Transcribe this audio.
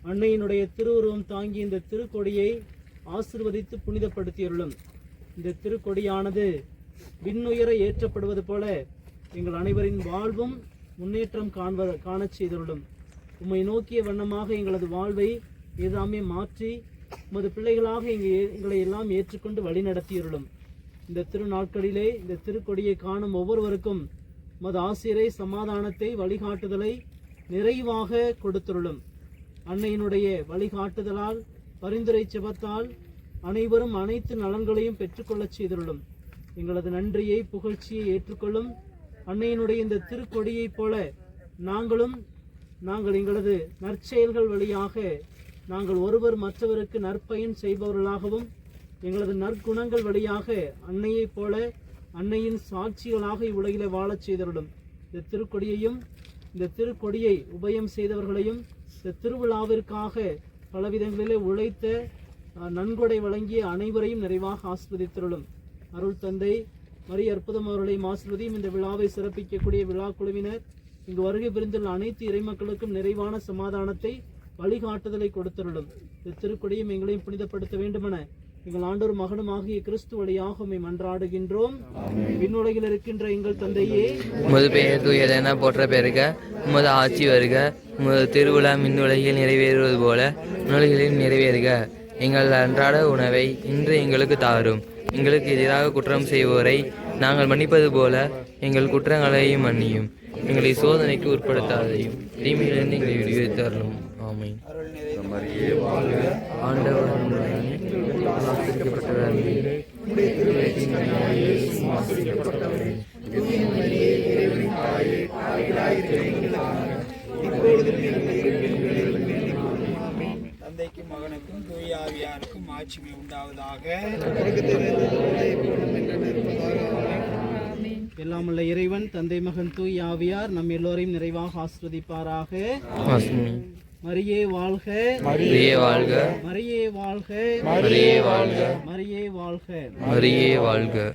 அன்னையினுடைய திருவுருவம் தாங்கி இந்த திருக்கொடியை ஆசிர்வதித்து புனிதப்படுத்தியுள்ளோம் இந்த திருக்கொடியானது விண்ணுயர ஏற்றப்படுவது போல எங்கள் அனைவரின் வாழ்வும் முன்னேற்றம் காண்ப காணச் செய்துள்ளோம் உம்மை நோக்கிய வண்ணமாக எங்களது வாழ்வை எல்லாமே மாற்றி உமது பிள்ளைகளாக இங்கே எங்களை எல்லாம் ஏற்றுக்கொண்டு வழிநடத்தியுள்ளோம் இந்த திருநாட்களிலே இந்த திருக்கொடியை காணும் ஒவ்வொருவருக்கும் மது ஆசிரியரை சமாதானத்தை வழிகாட்டுதலை நிறைவாக கொடுத்துள்ளோம் அன்னையினுடைய வழிகாட்டுதலால் பரிந்துரை செபத்தால் அனைவரும் அனைத்து நலன்களையும் பெற்றுக்கொள்ளச் செய்துள்ளோம் எங்களது நன்றியை புகழ்ச்சியை ஏற்றுக்கொள்ளும் அன்னையினுடைய இந்த திருக்கொடியைப் போல நாங்களும் நாங்கள் எங்களது நற்செயல்கள் வழியாக நாங்கள் ஒருவர் மற்றவருக்கு நற்பயன் செய்பவர்களாகவும் எங்களது நற்குணங்கள் வழியாக அன்னையைப் போல அன்னையின் சாட்சிகளாக இவ்வுலகிலே வாழச் செய்தருளும். இந்த திருக்கொடியையும் இந்த திருக்கொடியை உபயம் செய்தவர்களையும் திருவிழாவிற்காக பலவிதங்களிலே உழைத்த நன்கொடை வழங்கிய அனைவரையும் நிறைவாக ஆஸ்வதித்திருளும் அருள் தந்தை மரி அற்புதம் அவர்களையும் ஆசிர்வதியும் இந்த விழாவை சிறப்பிக்கக்கூடிய விழா குழுவினர். இங்கு வருகை புரிந்துள்ள அனைத்து இறைமக்களுக்கும் நிறைவான சமாதானத்தை வழிகாட்டுதலை கொடுத்திருளும். இந்த திருக்குடியும் எங்களையும் புனிதப்படுத்த வேண்டுமென எங்கள் ஆண்டோர் மகனுமாகிய கிறிஸ்து வழியாக உம்மை மன்றாடுகின்றோம். விண்ணுலகில் இருக்கின்ற எங்கள் தந்தையே. உமது பெயர் தூயதென போற்ற பெருக உமது ஆட்சி வருக. உமது திருவிழா மின்னுலகில் நிறைவேறுவது போல நூல்களில் நிறைவேறுக. எங்கள் அன்றாட உணவை இன்று எங்களுக்கு தாரும். எங்களுக்கு எதிராக குற்றம் செய்வோரை நாங்கள் மன்னிப்பது போல எங்கள் குற்றங்களையும் மன்னியும். எங்களை சோதனைக்கு உட்படுத்தாதையும் தீமையிலிருந்து எங்களை விடுவித்தரணும் ஆமை ஆண்டவர் உங்களுடனே, தந்தைக்கும் மகனுக்கும் தூய ஆவியாருக்கும் ஆட்சிமை உண்டாவதாக. எல்லாமுள்ள இறைவன் தந்தை மகன் தூய் ஆவியார் நம் எல்லோரையும் நிறைவாக ஆஸ்வதிப்பாராக. மரியே வாழ்க. மரியே வாழ்க. மரியே வாழ்க. மரியே வாழ்க. மரியே வாழ்க. மரியே வாழ்க.